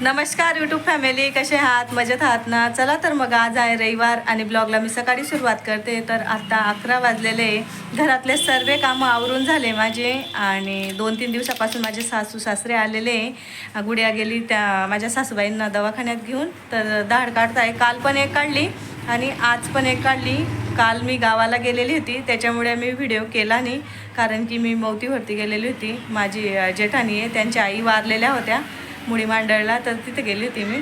नमस्कार YouTube family कसे आहात? मजेत आहात ना? चला तर मग आज आहे रविवार आणि ब्लॉगला मी सकाळी सुरुवात करते. तर आत्ता अकरा वाजलेले. आहे. घरातले सर्व कामं आवरून झाले माझे आणि दोन तीन दिवसापासून माझे सासू सासरे आलेले. आहे. गुडिया गेली त्या माझ्या सासूबाईंना दवाखान्यात घेऊन. तर दाढ काढताय. काल पण एक काढली आणि आज पण एक काढली. काल मी गावाला गेलेली होती. त्याच्यामुळे मी व्हिडिओ केला नाही. कारण की मी मौतीवरती गेलेली होती. माझी जेठानी जेठाणी आहे. त्यांच्या आई वारलेल्या होत्या. मुळी मांडळला तर तिथे गेली होती मी.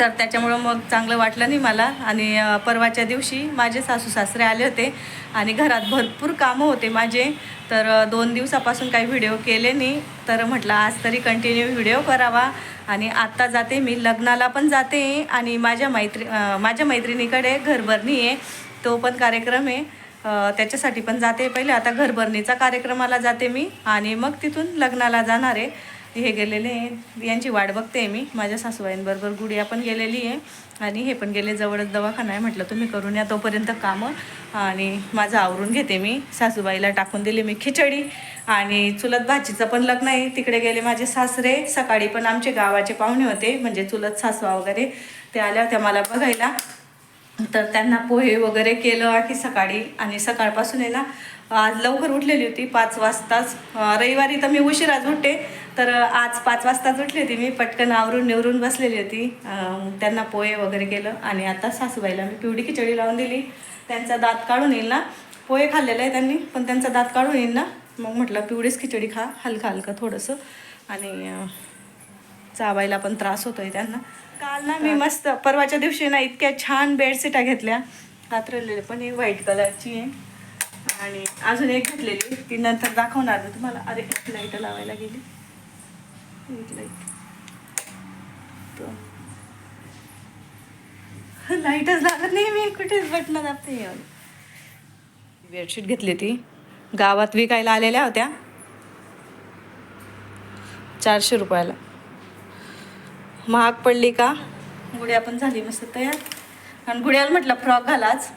तर त्याच्यामुळं मग चांगलं वाटलं नाही मला. आणि परवाच्या दिवशी माझे सासू सासरे आले होते आणि घरात भरपूर कामं होते माझे. तर दोन दिवसापासून काही व्हिडिओ केले नाही. तर म्हटलं आज तरी कंटिन्यू व्हिडिओ करावा. आणि आत्ता जाते मी. लग्नाला पण जाते आणि माझ्या मैत्री माझ्या मैत्रिणीकडे घरभरणी आहे तो पण कार्यक्रम आहे. त्याच्यासाठी पण जाते पहिले. आता घरभरणीचा कार्यक्रमाला जाते मी आणि मग तिथून लग्नाला जाणार आहे. हे गेलेले आहे यांची वाट बघते मी. माझ्या सासूबाईंबरोबर गुडिया पण गेलेली आहे. आणि हे पण गेले जवळच दवाखाना आहे म्हटलं तुम्ही करून या तोपर्यंत कामं. आणि माझं आवरून घेते मी. सासूबाईला टाकून दिली मी खिचडी. आणि चुलत भाचीचं पण लग्न आहे. तिकडे गेले माझे सासरे. सकाळी पण आमचे गावाचे पाहुणे होते. म्हणजे चुलत सासवा वगैरे. ते आल्या होत्या मला बघायला. तर त्यांना पोहे वगैरे केलं की सकाळी. आणि सकाळपासून आहे ना आज लवकर उठलेली होती. पाच वाजताच. रविवारी तर मी उशिराच उठते. तर आज पाच वाजताच उठली होती मी पटकन आवरून निवरून बसलेली होती. त्यांना पोहे वगैरे केलं आणि आता सासूबाईला मी पिवडी खिचडी लावून दिली. त्यांचा दात काढून येईल ना? पोहे खाल्लेले आहे त्यांनी पण त्यांचा दात काढून येईल ना? मग म्हटलं पिवळीच खिचडी खा हलका हलका थोडंसं. आणि चावायला पण त्रास होतोय त्यांना. काल ना मी मस्त परवाच्या दिवशी ना इतक्या छान बेडशीटा घेतल्या. कात्रलेले पण ही व्हाईट कलरची आहे. आणि अजून एक घेतलेली ती नंतर दाखवणार तुम्हाला. अरे लाइट लावायला गेली. लाइट लाईटच लागत नाही मी कुठेच बटणं दाबते? बेडशीट घेतली ती गावात विकायला आलेल्या होत्या. चारशे रुपयाला. महाग पडली का? गुड्या पण झाली मस्त तयार. आणि गुड्याला म्हटलं फ्रॉक घालाच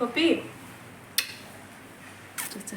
पप्पी. चल,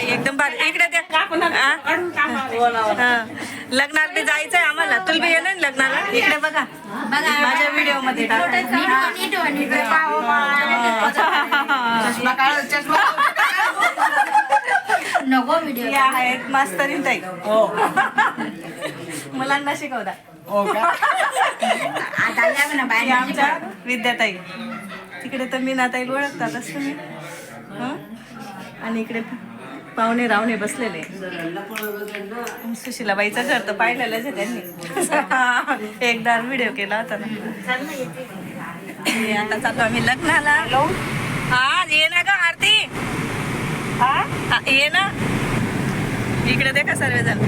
एकदम भारी. इकडे द्या. हा? हा. लग्नाला बी जायचंय आम्हाला. तुला बी येणार ना लग्नाला. इकडे बघा. माझ्या व्हिडिओमध्ये. नको व्हिडिओ आहेत मास्तरीन ताई. मुलांना शिकवता. आता ही आमच्या विद्याताई. इकडे तर मी नाताईल ओळखतातच तुम्ही हं? आणि इकडे पाहुणे रावणे बसलेले. सुशिलाबाईचं घर तर पाहिलेलंच आहे त्यांनी. एकदा व्हिडिओ केला होता ना. आता चाललो आम्ही लग्नाला हा ये ना ग आरती. हा, ये ना. इकडे देखा का सर्वजण.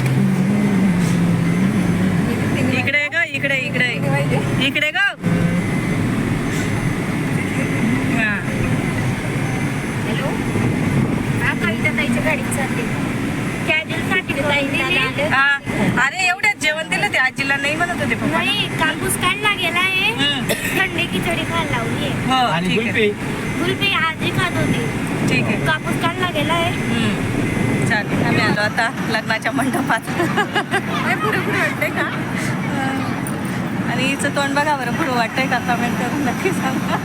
इकडे ग इकडे इकडे. इकडे ग हा. हॅलो हा गाडीत चालली हा. अरे एवढ्यात जेवण दिलं ते आजीला नाही म्हणत होते पप्पा. नाही कापूस काढला गेलाय हम्म. थंडी खिचडी खायला लावली हो आणि ठीक आहे. कुल्फी गुलपी आजी खात होती. ठीक आहे. कापूस काढला हम्म. चालेल आम्ही आलो आता लग्नाच्या मंडपात. पुढे पुढे वाटतंय का? आणि हिचं तोंड बघा बरं पुढं वाटतंय का कमेंट करून नक्की सांगा.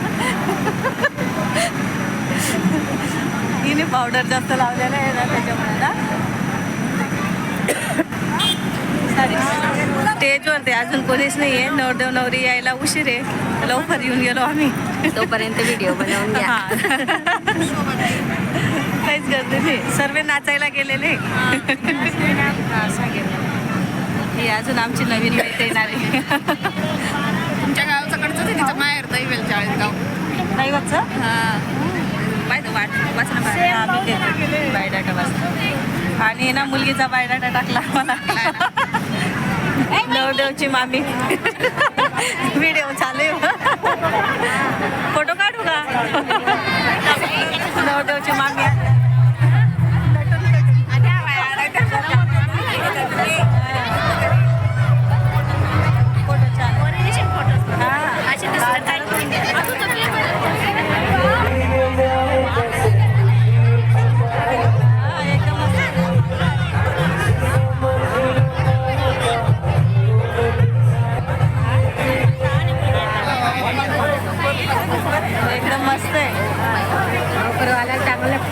हिने पावडर जास्त लावलेलं आहे ना त्याच्यामुळे ना. सॉरी स्टेजवरती अजून कोणीच नाही आहे नवरदेव नवरी यायला उशीर आहे. लवकर येऊन गेलो आम्ही. तोपर्यंत व्हिडिओ बनवून हा. काहीच गरज नाही. सर्व नाचायला गेलेले. ही अजून आमची नवीन माहिती येणार आहे. तुमच्या गावचं तिचं माहेर दैवेल चाळीसगाव. दैवतचं? हा. माहिती वाट आम्ही देतो बायोडाटा वाचणं आणि ना मुलगीचा बायोडाटा टाकला मला नवदेवची मामी. व्हिडिओ चालू फोटो काढू का? नवदेवची मामी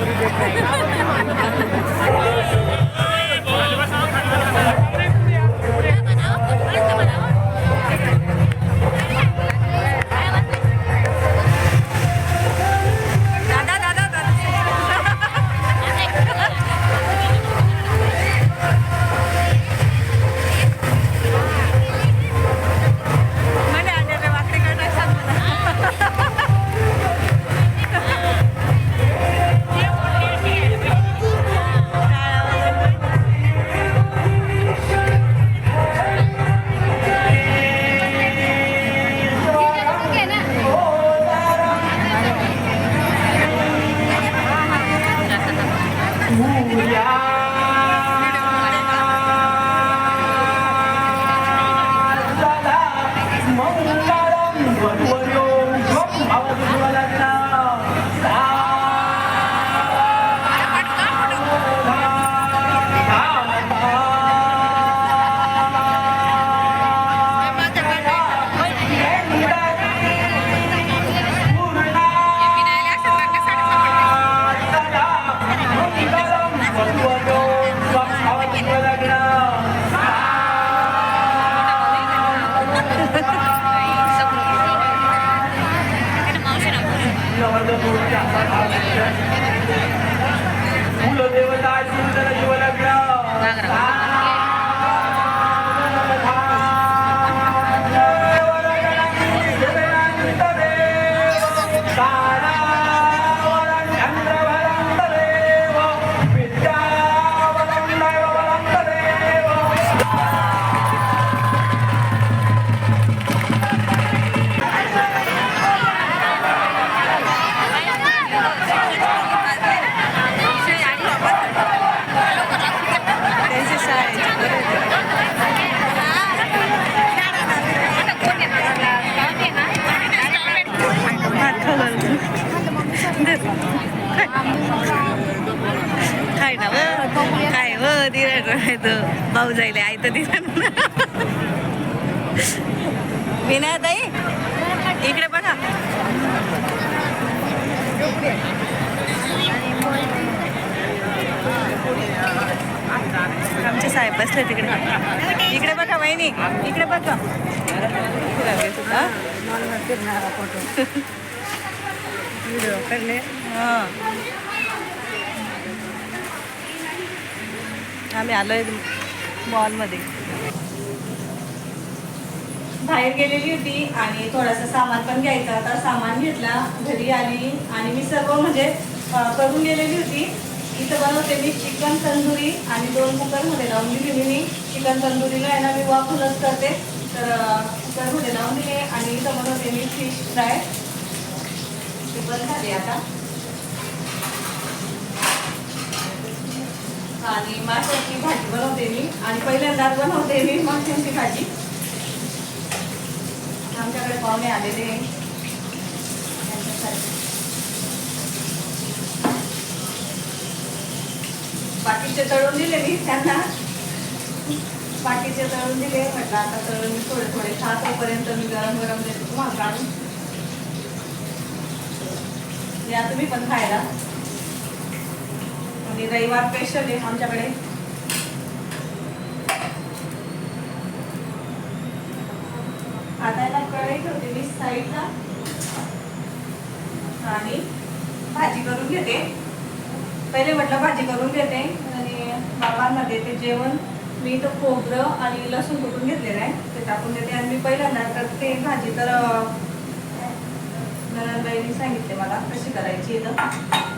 Obrigada. कुलदेवता भाऊ जायले आई तर दिरा विनय ताई इकडे बघा आमचे साहेब बसले तिकडे इकडे बघा वहिनी इकडे बघा हा? हा. आम्ही आलोय मॉलमध्ये. बाहेर गेलेली होती आणि थोडंसं सामान पण घ्यायचं होता. सामान घेतला घरी आली आणि मी सर्व म्हणजे करून गेलेली होती. इथं बनवते मी चिकन तंदुरी आणि दोन कुकरमध्ये लावून दिली मी मी. चिकन तंदुरीला आहे ना मी वाफूनच करते. तर कुकरमध्ये लावून दिले आणि इथं बनवते मी फिश फ्राय ते पण झाले आता. आणि माशाची भाजी बनवते मी. आणि पहिल्यांदाच बनवते मी माशांची भाजी. आमच्याकडे पाहुणे आलेले त्यांच्यासाठी. बाकीचे तळून दिले मी त्यांना. बाकीचे तळून दिले. म्हटलं आता तळून मी थोडे थोडे खात तोपर्यंत मी गरम गरम देते तुम्हाला काढून. या तुम्ही पण खायला. आणि रविवार स्पेशल आहे आमच्याकडे. आता याला कढई ठेवते मी साईडला. आणि भाजी करून घेते. पहिले म्हटलं भाजी करून घेते आणि बाबांना देते जेवण मी तर खोबरं आणि लसूण कुठून घेतलेलं आहे ते टाकून देते. आणि मी पहिल्यांदा करते भाजी तर अं, सांगितले मला कशी करायची आहे तर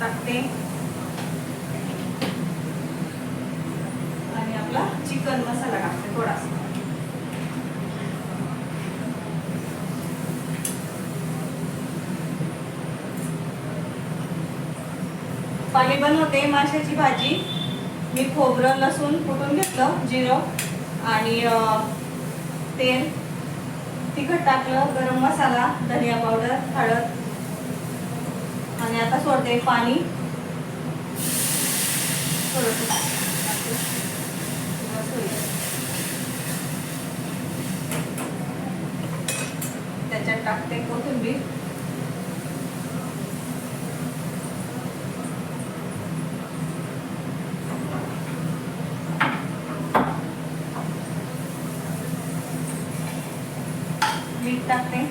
टाकते आणि आपला चिकन मसाला टाकते थोडासा. पाणी बनवते माशाची भाजी. मी खोबरं लसूण कुटून घेतलं? जिरं आणि तेल. तिखट टाकलं गरम मसाला धनिया पावडर हळद. आणि आता सोडते पाणी. त्याच्यात टाकते कोथिंबीर मीठ टाकते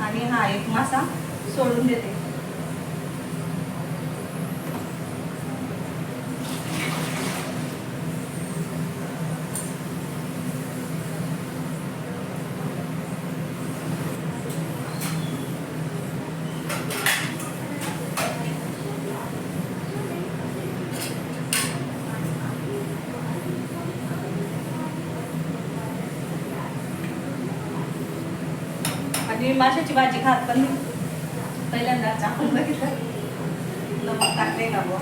आणि हा एक मासा सोडून देते आणि माशाची भाजी खात पण पहिल्यांदा चाकून बघितलं. नमक टाकले का बो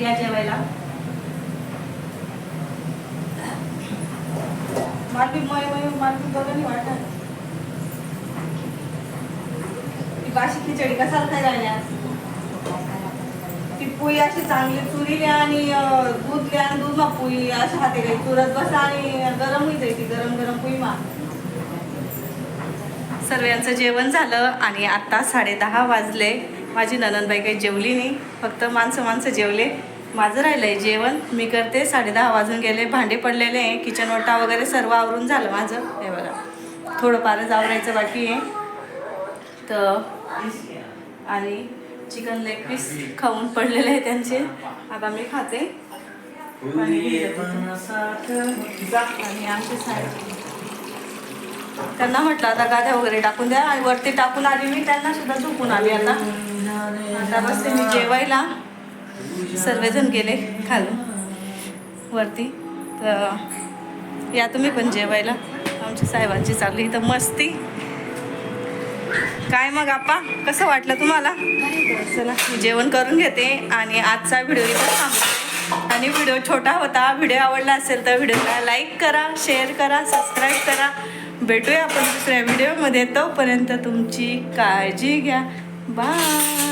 या जेवायला. मालबी मय मय मालबी बरं नाही वाटत. ती बाशी खिचडी कसा काय राहिल्या ती पोळी अशी चांगली चुरीली आणि दूध द्या आणि दूध मा पोळी अशी हाते काही चुरत बसा आणि गरम होईल ती गरम गरम पोळी मा सर्वांचं जेवण झालं आणि आत्ता साडे दहा वाजले. माझी ननंदबाई काही जेवली नाही फक्त माणसं माणसं जेवले. माझं राहिलं आहे जेवण मी करते. साडे दहा वाजून गेले भांडे पडलेले आहे. किचन ओटा वगैरे सर्व आवरून झालं माझं. हे बघा थोडंफारच आवरायचं बाकी आहे. तर आणि चिकन लेग पीस खाऊन पडलेले आहे त्यांचे. आता मी खाते. आणि आमचे साहेब त्यांना म्हटलं आता गाद्या वगैरे टाकून द्या. आणि वरती टाकून आली मी त्यांना सुद्धा झोपून आली आता. आता बसते मी जेवायला. सर्वजण गेले खालून. वरती. तर या तुम्ही पण जेवायला. आमच्या साहेबांची चालली. इथं मस्ती. काय मग आपा कसं वाटलं तुम्हाला? चला मी जेवण करून घेते आणि आजचा व्हिडिओ इथं थांबते आणि व्हिडिओ छोटा होता व्हिडिओ आवडला असेल तर व्हिडिओला लाईक करा शेअर करा सबस्क्राईब करा. भेटूया आपण दुसऱ्या व्हिडिओमध्ये. तोपर्यंत तुमची काळजी घ्या. बाय